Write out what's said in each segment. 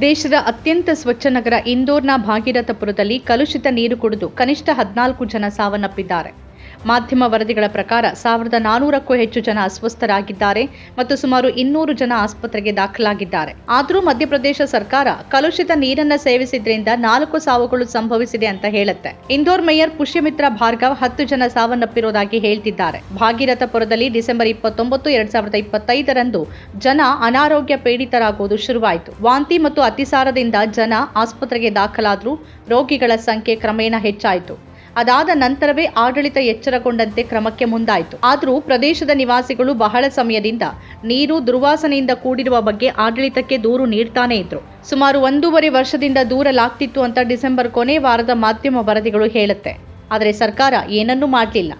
ದೇಶದ ಅತ್ಯಂತ ಸ್ವಚ್ಛ ನಗರ ಇಂದೋರ್ನ ಭಾಗೀರಥಪುರದಲ್ಲಿ ಕಲುಷಿತ ನೀರು ಕುಡಿದು ಕನಿಷ್ಠ ಹದಿನಾಲ್ಕು ಜನ ಸಾವನ್ನಪ್ಪಿದ್ದಾರೆ. ಮಾಧ್ಯಮ ವರದಿಗಳ ಪ್ರಕಾರ ಸಾವಿರದ ನಾನೂರಕ್ಕೂ ಹೆಚ್ಚು ಜನ ಅಸ್ವಸ್ಥರಾಗಿದ್ದಾರೆ ಮತ್ತು ಸುಮಾರು ಇನ್ನೂರು ಜನ ಆಸ್ಪತ್ರೆಗೆ ದಾಖಲಾಗಿದ್ದಾರೆ. ಆದರೂ ಮಧ್ಯಪ್ರದೇಶ ಸರ್ಕಾರ ಕಲುಷಿತ ನೀರನ್ನ ಸೇವಿಸಿದ್ರಿಂದ ನಾಲ್ಕು ಸಾವುಗಳು ಸಂಭವಿಸಿದೆ ಅಂತ ಹೇಳುತ್ತೆ. ಇಂದೋರ್ ಮೇಯರ್ ಪುಷ್ಯಮಿತ್ರ ಭಾರ್ಗವ್ ಹತ್ತು ಜನ ಸಾವನ್ನಪ್ಪಿರೋದಾಗಿ ಹೇಳ್ತಿದ್ದಾರೆ. ಭಾಗೀರಥಪುರದಲ್ಲಿ ಡಿಸೆಂಬರ್ ಇಪ್ಪತ್ತೊಂಬತ್ತು, ಎರಡ್ ಸಾವಿರದ ಇಪ್ಪತ್ತೈದರಂದು ಜನ ಅನಾರೋಗ್ಯ ಪೀಡಿತರಾಗುವುದು ಶುರುವಾಯಿತು. ವಾಂತಿ ಮತ್ತು ಅತಿಸಾರದಿಂದ ಜನ ಆಸ್ಪತ್ರೆಗೆ ದಾಖಲಾದರೂ ರೋಗಿಗಳ ಸಂಖ್ಯೆ ಕ್ರಮೇಣ ಹೆಚ್ಚಾಯಿತು. ಅದಾದ ನಂತರವೇ ಆಡಳಿತ ಎಚ್ಚರಗೊಂಡಂತೆ ಕ್ರಮಕ್ಕೆ ಮುಂದಾಯಿತು. ಆದರೂ ಪ್ರದೇಶದ ನಿವಾಸಿಗಳು ಬಹಳ ಸಮಯದಿಂದ ನೀರು ದುರ್ವಾಸನೆಯಿಂದ ಕೂಡಿರುವ ಬಗ್ಗೆ ಆಡಳಿತಕ್ಕೆ ದೂರು ನೀಡ್ತಾನೇ ಇದ್ರು. ಸುಮಾರು ಒಂದೂವರೆ ವರ್ಷದಿಂದ ದೂರಲಾಗ್ತಿತ್ತು ಅಂತ ಡಿಸೆಂಬರ್ ಕೊನೆ ವಾರದ ಮಾಧ್ಯಮ ವರದಿಗಳು ಹೇಳುತ್ತೆ. ಆದರೆ ಸರ್ಕಾರ ಏನನ್ನೂ ಮಾಡಲಿಲ್ಲ.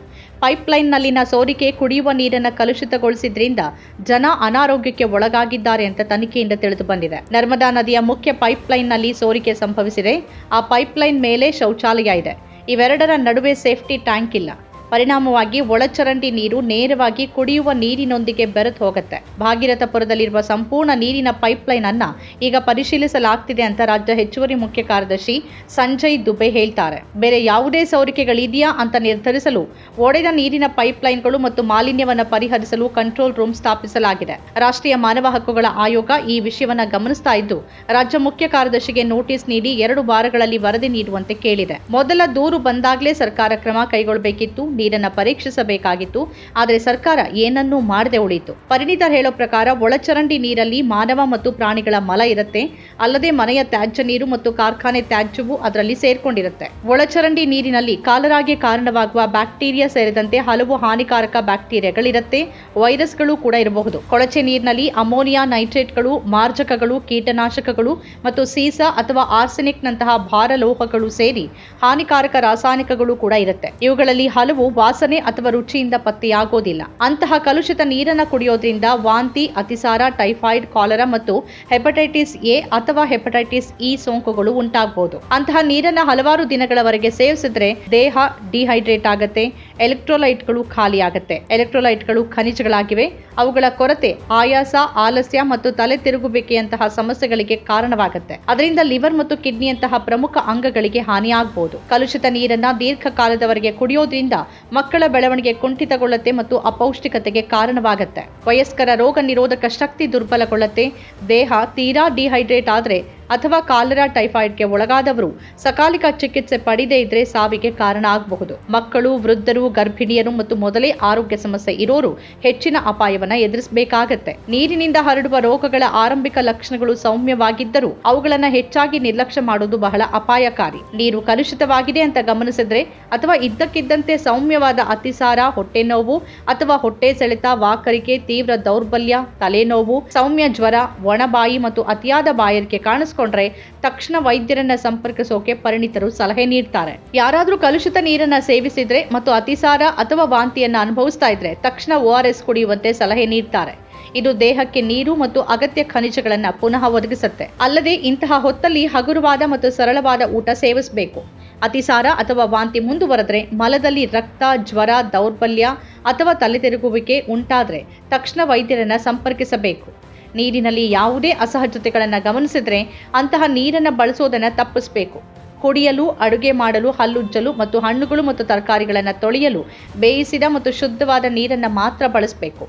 ಪೈಪ್ಲೈನ್ನಲ್ಲಿನ ಸೋರಿಕೆ ಕುಡಿಯುವ ನೀರನ್ನು ಕಲುಷಿತಗೊಳಿಸಿದ್ರಿಂದ ಜನ ಅನಾರೋಗ್ಯಕ್ಕೆ ಒಳಗಾಗಿದ್ದಾರೆ ಅಂತ ತನಿಖೆಯಿಂದ ತಿಳಿದು ಬಂದಿದೆ. ನರ್ಮದಾ ನದಿಯ ಮುಖ್ಯ ಪೈಪ್ಲೈನ್ನಲ್ಲಿ ಸೋರಿಕೆ ಸಂಭವಿಸಿದೆ. ಆ ಪೈಪ್ಲೈನ್ ಮೇಲೆ ಶೌಚಾಲಯ ಇದೆ. ಇವೆರಡರ ನಡುವೆ ಸೇಫ್ಟಿ ಟ್ಯಾಂಕ್ ಇಲ್ಲ. ಪರಿಣಾಮವಾಗಿ ಒಳಚರಂಡಿ ನೀರು ನೇರವಾಗಿ ಕುಡಿಯುವ ನೀರಿನೊಂದಿಗೆ ಬೆರೆತು ಹೋಗುತ್ತೆ. ಭಾಗೀರಥಪುರದಲ್ಲಿರುವ ಸಂಪೂರ್ಣ ನೀರಿನ ಪೈಪ್ಲೈನ್ ಅನ್ನ ಈಗ ಪರಿಶೀಲಿಸಲಾಗ್ತಿದೆ ಅಂತ ರಾಜ್ಯ ಹೆಚ್ಚುವರಿ ಮುಖ್ಯ ಕಾರ್ಯದರ್ಶಿ ಸಂಜಯ್ ದುಬೆ ಹೇಳ್ತಾರೆ. ಬೇರೆ ಯಾವುದೇ ಸೋರಿಕೆಗಳಿದೆಯಾ ಅಂತ ನಿರ್ಧರಿಸಲು ಒಡೆದ ನೀರಿನ ಪೈಪ್ಲೈನ್ಗಳು ಮತ್ತು ಮಾಲಿನ್ಯವನ್ನು ಪರಿಹರಿಸಲು ಕಂಟ್ರೋಲ್ ರೂಮ್ ಸ್ಥಾಪಿಸಲಾಗಿದೆ. ರಾಷ್ಟ್ರೀಯ ಮಾನವ ಹಕ್ಕುಗಳ ಆಯೋಗ ಈ ವಿಷಯವನ್ನು ಗಮನಿಸ್ತಾ ಇದ್ದು, ರಾಜ್ಯ ಮುಖ್ಯ ಕಾರ್ಯದರ್ಶಿಗೆ ನೋಟಿಸ್ ನೀಡಿ ಎರಡು ವಾರಗಳಲ್ಲಿ ವರದಿ ನೀಡುವಂತೆ ಕೇಳಿದೆ. ಮೊದಲ ದೂರು ಬಂದಾಗಲೇ ಸರ್ಕಾರ ಕ್ರಮ ಕೈಗೊಳ್ಳಬೇಕಿತ್ತು ನೀರನ್ನ ಪರೀಕ್ಷಿಸಬೇಕಾಗಿತ್ತು. ಆದರೆ ಸರ್ಕಾರ ಏನನ್ನೂ ಮಾಡದೆ ಉಳಿಯಿತು. ಪರಿಣಿತರು ಹೇಳೋ ಪ್ರಕಾರ ಒಳಚರಂಡಿ ನೀರಲ್ಲಿ ಮಾನವ ಮತ್ತು ಪ್ರಾಣಿಗಳ ಮಲ ಇರುತ್ತೆ. ಅಲ್ಲದೆ ಮನೆಯ ತ್ಯಾಜ್ಯ ನೀರು ಮತ್ತು ಕಾರ್ಖಾನೆ ತ್ಯಾಜ್ಯವು ಅದರಲ್ಲಿ ಸೇರ್ಕೊಂಡಿರುತ್ತೆ. ಒಳಚರಂಡಿ ನೀರಿನಲ್ಲಿ ಕಾಲರಾಗೆ ಕಾರಣವಾಗುವ ಬ್ಯಾಕ್ಟೀರಿಯಾ ಸೇರಿದಂತೆ ಹಲವು ಹಾನಿಕಾರಕ ಬ್ಯಾಕ್ಟೀರಿಯಾಗಳಿರುತ್ತೆ. ವೈರಸ್ಗಳು ಕೂಡ ಇರಬಹುದು. ಕೊಳಚೆ ನೀರಿನಲ್ಲಿ ಅಮೋನಿಯಾ ನೈಟ್ರೇಟ್ಗಳು, ಮಾರ್ಜಕಗಳು, ಕೀಟನಾಶಕಗಳು ಮತ್ತು ಸೀಸ ಅಥವಾ ಆರ್ಸೆನಿಕ್ನಂತಹ ಭಾರಲೋಹಗಳು ಸೇರಿ ಹಾನಿಕಾರಕ ರಾಸಾಯನಿಕಗಳು ಕೂಡ ಇರುತ್ತೆ. ಇವುಗಳಲ್ಲಿ ಹಲವು ವಾಸನೆ ಅಥವಾ ರುಚಿಯಿಂದ ಪತ್ತೆಯಾಗೋದಿಲ್ಲ. ಅಂತಹ ಕಲುಷಿತ ನೀರನ್ನು ಕುಡಿಯೋದ್ರಿಂದ ವಾಂತಿ, ಅತಿಸಾರ, ಟೈಫಾಯ್ಡ್, ಕಾಲರಾ ಮತ್ತು ಹೆಪಟೈಟಿಸ್ ಎ ಅಥವಾ ಹೆಪಟೈಟಿಸ್ ಇ ಸೋಂಕುಗಳು ಉಂಟಾಗಬಹುದು ಅಂತಹ ನೀರನ್ನು ಹಲವಾರು ದಿನಗಳವರೆಗೆ ಸೇವಿಸಿದ್ರೆ ದೇಹ ಡಿಹೈಡ್ರೇಟ್ ಆಗುತ್ತೆ, ಎಲೆಕ್ಟ್ರೋಲೈಟ್ಗಳು ಖಾಲಿಯಾಗುತ್ತೆ. ಎಲೆಕ್ಟ್ರೋಲೈಟ್ಗಳು ಖನಿಜಗಳಾಗಿವೆ. ಅವುಗಳ ಕೊರತೆ ಆಯಾಸ, ಆಲಸ್ಯ ಮತ್ತು ತಲೆ ತಿರುಗುವಿಕೆಯಂತಹ ಸಮಸ್ಯೆಗಳಿಗೆ ಕಾರಣವಾಗುತ್ತೆ. ಅದರಿಂದ ಲಿವರ್ ಮತ್ತು ಕಿಡ್ನಿಯಂತಹ ಪ್ರಮುಖ ಅಂಗಗಳಿಗೆ ಹಾನಿಯಾಗಬಹುದು ಕಲುಷಿತ ನೀರನ್ನ ದೀರ್ಘಕಾಲದವರೆಗೆ ಕುಡಿಯೋದ್ರಿಂದ ಮಕ್ಕಳ ಬೆಳವಣಿಗೆ ಕುಂಠಿತಗೊಳ್ಳುತ್ತೆ ಮತ್ತು ಅಪೌಷ್ಟಿಕತೆಗೆ ಕಾರಣವಾಗುತ್ತೆ. ವಯಸ್ಕರ ರೋಗ ನಿರೋಧಕ ಶಕ್ತಿ ದುರ್ಬಲಗೊಳ್ಳುತ್ತೆ. ದೇಹ ತೀರಾ ಡಿಹೈಡ್ರೇಟ್ ಆದ್ರೆ ಅಥವಾ ಕಾಲರಾ ಟೈಫಾಯ್ಡ್ಗೆ ಒಳಗಾದವರು ಸಕಾಲಿಕ ಚಿಕಿತ್ಸೆ ಪಡೆದೇ ಇದ್ರೆ ಸಾವಿಗೆ ಕಾರಣ ಆಗಬಹುದು. ಮಕ್ಕಳು, ವೃದ್ಧರು, ಗರ್ಭಿಣಿಯರು ಮತ್ತು ಮೊದಲೇ ಆರೋಗ್ಯ ಸಮಸ್ಯೆ ಇರೋರು ಹೆಚ್ಚಿನ ಅಪಾಯವನ್ನ ಎದುರಿಸಬೇಕಾಗತ್ತೆ. ನೀರಿನಿಂದ ಹರಡುವ ರೋಗಗಳ ಆರಂಭಿಕ ಲಕ್ಷಣಗಳು ಸೌಮ್ಯವಾಗಿದ್ದರೂ ಅವುಗಳನ್ನು ಹೆಚ್ಚಾಗಿ ನಿರ್ಲಕ್ಷ್ಯ ಮಾಡೋದು ಬಹಳ ಅಪಾಯಕಾರಿ. ನೀರು ಕಲುಷಿತವಾಗಿದೆ ಅಂತ ಗಮನಿಸಿದ್ರೆ ಅಥವಾ ಇದ್ದಕ್ಕಿದ್ದಂತೆ ಸೌಮ್ಯವಾದ ಅತಿಸಾರ, ಹೊಟ್ಟೆ ನೋವು ಅಥವಾ ಹೊಟ್ಟೆ ಸೆಳೆತ, ವಾಕರಿಕೆ, ತೀವ್ರ ದೌರ್ಬಲ್ಯ, ತಲೆನೋವು, ಸೌಮ್ಯ ಜ್ವರ ಒಣಬಾಯಿ ಮತ್ತು ಅತಿಯಾದ ಬಾಯಾರಿಕೆ ಕಾಣಿಸ್ಕೊಂಡ್ರೆ ತಕ್ಷಣ ವೈದ್ಯರನ್ನ ಸಂಪರ್ಕಿಸೋಕೆ ಪರಿಣಿತರು ಸಲಹೆ ನೀಡ್ತಾರೆ. ಯಾರಾದ್ರೂ ಕಲುಷಿತ ನೀರನ್ನ ಸೇವಿಸಿದ್ರೆ ಮತ್ತು ಅತಿಸಾರ ಅಥವಾ ವಾಂತಿಯನ್ನ ಅನುಭವಿಸ್ತಾ ಇದ್ರೆ ತಕ್ಷಣ ಓ ಆರ್ ಎಸ್ ಕುಡಿಯುವಂತೆ ಸಲಹೆ ನೀಡ್ತಾರೆ. ಇದು ದೇಹಕ್ಕೆ ನೀರು ಮತ್ತು ಅಗತ್ಯ ಖನಿಜಗಳನ್ನ ಪುನಃ ಒದಗಿಸುತ್ತೆ. ಅಲ್ಲದೆ ಇಂತಹ ಹೊತ್ತಲ್ಲಿ ಹಗುರವಾದ ಮತ್ತು ಸರಳವಾದ ಊಟ ಸೇವಿಸಬೇಕು. ಅತಿಸಾರ ಅಥವಾ ವಾಂತಿ ಮುಂದುವರೆದ್ರೆ ಮಲದಲ್ಲಿ ರಕ್ತ, ಜ್ವರ, ದೌರ್ಬಲ್ಯ ಅಥವಾ ತಲೆತಿರುಗುವಿಕೆ ಉಂಟಾದ್ರೆ ತಕ್ಷಣ ವೈದ್ಯರನ್ನ ಸಂಪರ್ಕಿಸಬೇಕು. ನೀರಿನಲ್ಲಿ ಯಾವುದೇ ಅಸಹಜತೆಗಳನ್ನು ಗಮನಿಸಿದರೆ ಅಂತಹ ನೀರನ್ನು ಬಳಸೋದನ್ನು ತಪ್ಪಿಸಬೇಕು. ಕುಡಿಯಲು, ಅಡುಗೆ ಮಾಡಲು, ಹಲ್ಲುಜ್ಜಲು ಮತ್ತು ಹಣ್ಣುಗಳು ಮತ್ತು ತರಕಾರಿಗಳನ್ನು ತೊಳೆಯಲು ಬೇಯಿಸಿದ ಮತ್ತು ಶುದ್ಧವಾದ ನೀರನ್ನು ಮಾತ್ರ ಬಳಸಬೇಕು.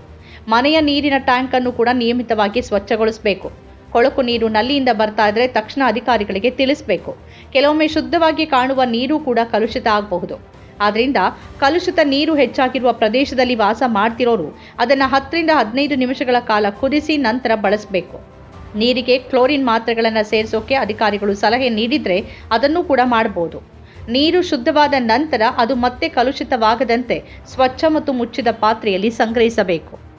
ಮನೆಯ ನೀರಿನ ಟ್ಯಾಂಕ್ ಅನ್ನು ಕೂಡ ನಿಯಮಿತವಾಗಿ ಸ್ವಚ್ಛಗೊಳಿಸಬೇಕು. ಕೊಳಕು ನೀರು ನಲ್ಲಿಯಿಂದ ಬರ್ತಾ ಇದ್ರೆ ತಕ್ಷಣ ಅಧಿಕಾರಿಗಳಿಗೆ ತಿಳಿಸಬೇಕು. ಕೆಲವೊಮ್ಮೆ ಶುದ್ಧವಾಗಿ ಕಾಣುವ ನೀರು ಕೂಡ ಕಲುಷಿತ ಆಗಬಹುದು. ಆದ್ರಿಂದ ಕಲುಷಿತ ನೀರು ಹೆಚ್ಚಾಗಿರುವ ಪ್ರದೇಶದಲ್ಲಿ ವಾಸ ಮಾಡ್ತಿರೋರು ಅದನ್ನು ಹತ್ತರಿಂದ ಹದಿನೈದು ನಿಮಿಷಗಳ ಕಾಲ ಕುದಿಸಿ ನಂತರ ಬಳಸಬೇಕು. ನೀರಿಗೆ ಕ್ಲೋರಿನ್ ಮಾತ್ರೆಗಳನ್ನು ಸೇರಿಸೋಕೆ ಅಧಿಕಾರಿಗಳು ಸಲಹೆ ನೀಡಿದ್ರೆ ಅದನ್ನು ಕೂಡ ಮಾಡಬಹುದು ನೀರು ಶುದ್ಧವಾದ ನಂತರ ಅದು ಮತ್ತೆ ಕಲುಷಿತವಾಗದಂತೆ ಸ್ವಚ್ಛ ಮತ್ತು ಮುಚ್ಚಿದ ಪಾತ್ರೆಯಲ್ಲಿ ಸಂಗ್ರಹಿಸಬೇಕು.